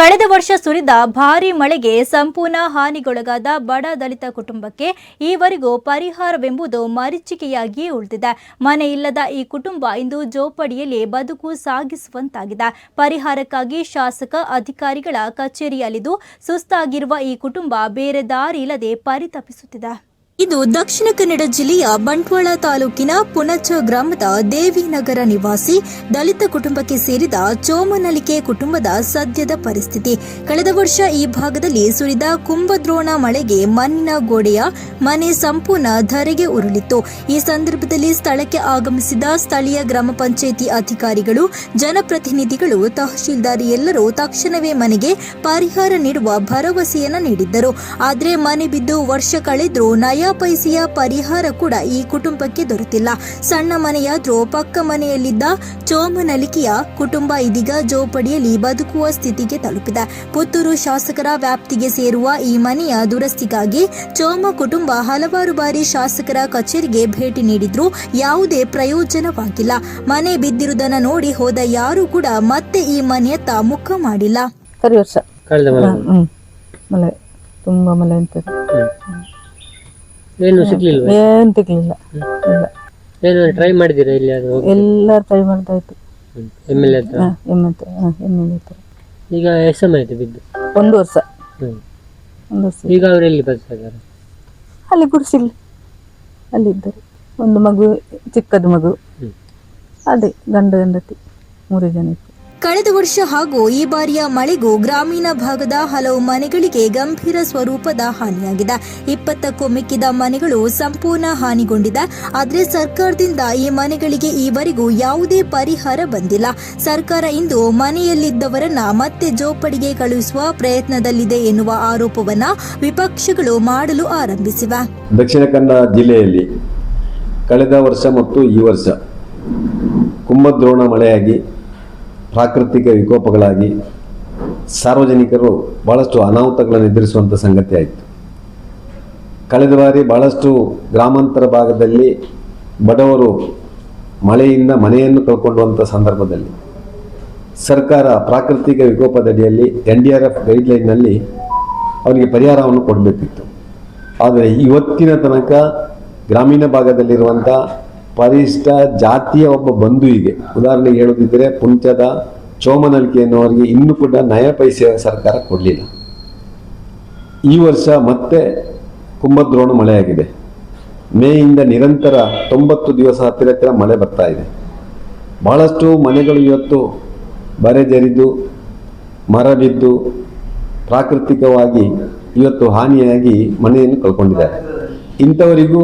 ಕಳೆದ ವರ್ಷ ಸುರಿದ ಭಾರೀ ಮಳೆಗೆ ಸಂಪೂರ್ಣ ಹಾನಿಗೊಳಗಾದ ಬಡ ದಲಿತ ಕುಟುಂಬಕ್ಕೆ ಈವರೆಗೂ ಪರಿಹಾರವೆಂಬುದು ಮರೀಚಿಕೆಯಾಗಿಯೇ ಉಳಿದಿದೆ. ಮನೆ ಇಲ್ಲದ ಈ ಕುಟುಂಬ ಇಂದು ಜೋಪಡಿಯಲ್ಲಿ ಬದುಕು ಸಾಗಿಸುವಂತಾಗಿದೆ. ಪರಿಹಾರಕ್ಕಾಗಿ ಶಾಸಕ, ಅಧಿಕಾರಿಗಳ ಕಚೇರಿಯಲ್ಲಿದ್ದು ಸುಸ್ತಾಗಿರುವ ಈ ಕುಟುಂಬ ಬೇರೆ ದಾರಿ ಇಲ್ಲದೆ ಪರಿತಪಿಸುತ್ತಿದೆ. ಇದು ದಕ್ಷಿಣ ಕನ್ನಡ ಜಿಲ್ಲೆಯ ಬಂಟ್ವಾಳ ತಾಲೂಕಿನ ಪುನಚ ಗ್ರಾಮದ ದೇವಿನಗರ ನಿವಾಸಿ ದಲಿತ ಕುಟುಂಬಕ್ಕೆ ಸೇರಿದ ಚೋಮನಲಿಕೆ ಕುಟುಂಬದ ಸದ್ಯದ ಪರಿಸ್ಥಿತಿ. ಕಳೆದ ವರ್ಷ ಈ ಭಾಗದಲ್ಲಿ ಸುರಿದ ಕುಂಭದ್ರೋಣ ಮಳೆಗೆ ಮಣ್ಣಿನ ಗೋಡೆಯ ಮನೆ ಸಂಪೂರ್ಣ ಧರೆಗೆ ಉರುಳಿತ್ತು. ಈ ಸಂದರ್ಭದಲ್ಲಿ ಸ್ಥಳಕ್ಕೆ ಆಗಮಿಸಿದ ಸ್ಥಳೀಯ ಗ್ರಾಮ ಪಂಚಾಯಿತಿ ಅಧಿಕಾರಿಗಳು, ಜನಪ್ರತಿನಿಧಿಗಳು, ತಹಶೀಲ್ದಾರ್ ಎಲ್ಲರೂ ತಕ್ಷಣವೇ ಮನೆಗೆ ಪರಿಹಾರ ನೀಡುವ ಭರವಸೆಯನ್ನು ನೀಡಿದ್ದರು. ಆದರೆ ಮನೆ ಬಿದ್ದು ವರ್ಷ ಕಳೆದರೂ ನಯಾ ಪೈಸೆಯ ಪರಿಹಾರ ಕೂಡ ಈ ಕುಟುಂಬಕ್ಕೆ ದೊರೆತಿಲ್ಲ. ಸಣ್ಣ ಮನೆಯ ಪಕ್ಕ ಮನೆಯಲ್ಲಿದ್ದ ಚೋಮನಲಿಕೆಯ ಕುಟುಂಬ ಇದೀಗ ಜೋಪಡಿಯಲ್ಲಿ ಬದುಕುವ ಸ್ಥಿತಿಗೆ ತಲುಪಿದೆ. ಪುತ್ತೂರು ಶಾಸಕರ ವ್ಯಾಪ್ತಿಗೆ ಸೇರುವ ಈ ಮನೆಯ ದುರಸ್ತಿಗಾಗಿ ಚೋಮ ಕುಟುಂಬ ಹಲವಾರು ಬಾರಿ ಶಾಸಕರ ಕಚೇರಿಗೆ ಭೇಟಿ ನೀಡಿದ್ರೂ ಯಾವುದೇ ಪ್ರಯೋಜನವಾಗಿಲ್ಲ. ಮನೆ ಬಿದ್ದಿರುವುದನ್ನು ನೋಡಿ ಹೋದ ಯಾರೂ ಕೂಡ ಮತ್ತೆ ಈ ಮನೆಯತ್ತ ಮುಖ ಮಾಡಿಲ್ಲ. ಸರಿ ವರ್ಷ. ಕಳೆದ ಮಳೆ. ಹ್ಮ್ ಮಳೆ. ತುಂಬಾ ಮಳೆ ಅಂತ. ಏನು ಸಿಗ್ಲಿಲ್ಲ ಏನು ಸಿಗ್ಲಿಲ್ಲ. ಇಲ್ಲ. ಏನು ಟ್ರೈ ಮಾಡಿದಿರಾ ಇಲ್ಲಿ ಅದು ಎಲ್ಲ ಟ್ರೈ ಮಾಡ್ತಾಯಿತ್ತು ಎಂ ಎಲ್ ಎ ಹತ್ರ? ಎಂ ಎಲ್ ಹತ್ರ ಈಗ ಎಷ್ಟು ಸಮಯ ಆಯ್ತು ಬಿದ್ದು? ಒಂದು ವರ್ಷ. ಹ್ಮ್. ಒಂದು ವರ್ಷ. ಈಗ ಅವ್ರು ಎಲ್ಲಿ ಬರ್ತಾ ಇದ್ದಾರೆ ಅಲ್ಲಿ ಗುಡಿಸಿಲ್ಲ ಅಲ್ಲಿದ್ದರು ಒಂದು ಮಗು ಚಿಕ್ಕದು ಮಗು. ಹ್ಮ್. ಅದೇ ಗಂಡ ಗಂಡತಿ ಮೂರು ಜನ ಇತ್ತು ಕಳೆದ ವರ್ಷ ಹಾಗೂ ಈ ಬಾರಿಯ ಮಳೆಗೂ ಗ್ರಾಮೀಣ ಭಾಗದ ಹಲವು ಮನೆಗಳಿಗೆ ಗಂಭೀರ ಸ್ವರೂಪದ ಹಾನಿಯಾಗಿದೆ. ಇಪ್ಪತ್ತಕ್ಕೂ ಮಿಕ್ಕಿದ ಮನೆಗಳು ಸಂಪೂರ್ಣ ಹಾನಿಗೊಂಡಿದೆ. ಆದರೆ ಸರ್ಕಾರದಿಂದ ಈ ಮನೆಗಳಿಗೆ ಈವರೆಗೂ ಯಾವುದೇ ಪರಿಹಾರ ಬಂದಿಲ್ಲ. ಸರ್ಕಾರ ಇಂದು ಮನೆಯಲ್ಲಿದ್ದವರನ್ನ ಮತ್ತೆ ಜೋಪಡಿಗೆ ಕಳುಹಿಸುವ ಪ್ರಯತ್ನದಲ್ಲಿದೆ ಎನ್ನುವ ಆರೋಪವನ್ನ ವಿಪಕ್ಷಗಳು ಮಾಡಲು ಆರಂಭಿಸಿವೆ. ದಕ್ಷಿಣ ಕನ್ನಡ ಜಿಲ್ಲೆಯಲ್ಲಿ ಕಳೆದ ವರ್ಷ ಮತ್ತು ಈ ವರ್ಷ ಕುಂಭದ್ರೋಣ ಮಳೆಯಾಗಿ ಪ್ರಾಕೃತಿಕ ವಿಕೋಪಗಳಾಗಿ ಸಾರ್ವಜನಿಕರು ಭಾಳಷ್ಟು ಅನಾಹುತಗಳನ್ನು ಎದುರಿಸುವಂಥ ಸಂಗತಿ ಆಯಿತು. ಕಳೆದ ಬಾರಿ ಭಾಳಷ್ಟು ಗ್ರಾಮಾಂತರ ಭಾಗದಲ್ಲಿ ಬಡವರು ಮಳೆಯಿಂದ ಮನೆಯನ್ನು ಕಳ್ಕೊಂಡುವಂಥ ಸಂದರ್ಭದಲ್ಲಿ ಸರ್ಕಾರ ಪ್ರಾಕೃತಿಕ ವಿಕೋಪದಡಿಯಲ್ಲಿ ಎನ್ ಡಿ ಆರ್ ಎಫ್ ಗೈಡ್ಲೈನ್ನಲ್ಲಿ ಅವರಿಗೆ ಪರಿಹಾರವನ್ನು ಕೊಡಬೇಕಿತ್ತು. ಆದರೆ ಇವತ್ತಿನ ತನಕ ಗ್ರಾಮೀಣ ಭಾಗದಲ್ಲಿರುವಂಥ ಪರಿಷ್ಠ ಜಾತಿಯ ಒಬ್ಬ ಬಂಧು ಇದೆ ಉದಾಹರಣೆಗೆ ಹೇಳುದಿದ್ರೆ ಪುಂಚದ ಚೋಮನಲ್ಕಿ ಎನ್ನುವರಿಗೆ ಇನ್ನು ಕೂಡ ನಯ ಪೈಸೆ ಸರ್ಕಾರ ಕೊಡಲಿಲ್ಲ. ಈ ವರ್ಷ ಮತ್ತೆ ಕುಂಭದ್ರೋಣ ಮಳೆಯಾಗಿದೆ. ಮೇಯಿಂದ ನಿರಂತರ ತೊಂಬತ್ತು ದಿವಸ ಹತ್ತಿರ ಹತ್ತಿರ ಮಳೆ ಬರ್ತಾ ಇದೆ. ಬಹಳಷ್ಟು ಮನೆಗಳು ಇವತ್ತು ಬರೆಜರಿದು ಮರ ಬಿದ್ದು ಪ್ರಾಕೃತಿಕವಾಗಿ ಇವತ್ತು ಹಾನಿಯಾಗಿ ಮನೆಯನ್ನು ಕಳ್ಕೊಂಡಿದ್ದಾರೆ. ಇಂಥವರಿಗೂ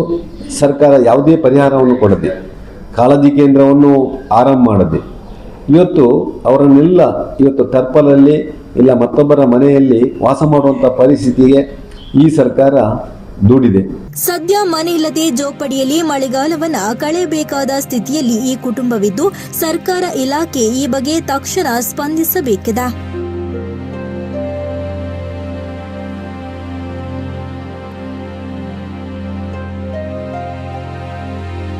ಸರ್ಕಾರ ಯಾವುದೇ ಪರಿಹಾರವನ್ನು ಕೊಡದೆ, ಕಾಳಜಿ ಕೇಂದ್ರವನ್ನು ಆರಂಭ ಮಾಡದೆ, ಇವತ್ತು ಅವರನ್ನೆಲ್ಲ ಇವತ್ತು ಟರ್ಪಲಲ್ಲಿ ಇಲ್ಲ ಮತ್ತೊಬ್ಬರ ಮನೆಯಲ್ಲಿ ವಾಸ ಮಾಡುವಂಥ ಪರಿಸ್ಥಿತಿಗೆ ಈ ಸರ್ಕಾರ ದೂಡಿದೆ. ಸದ್ಯ ಮನೆ ಇಲ್ಲದೆ ಜೋಪಡಿಯಲ್ಲಿ ಮಳೆಗಾಲವನ್ನ ಕಳೆಯಬೇಕಾದ ಸ್ಥಿತಿಯಲ್ಲಿ ಈ ಕುಟುಂಬವಿದ್ದು, ಸರ್ಕಾರ ಇಲಾಖೆ ಈ ಬಗ್ಗೆ ತಕ್ಷಣ ಸ್ಪಂದಿಸಬೇಕಿದೆ.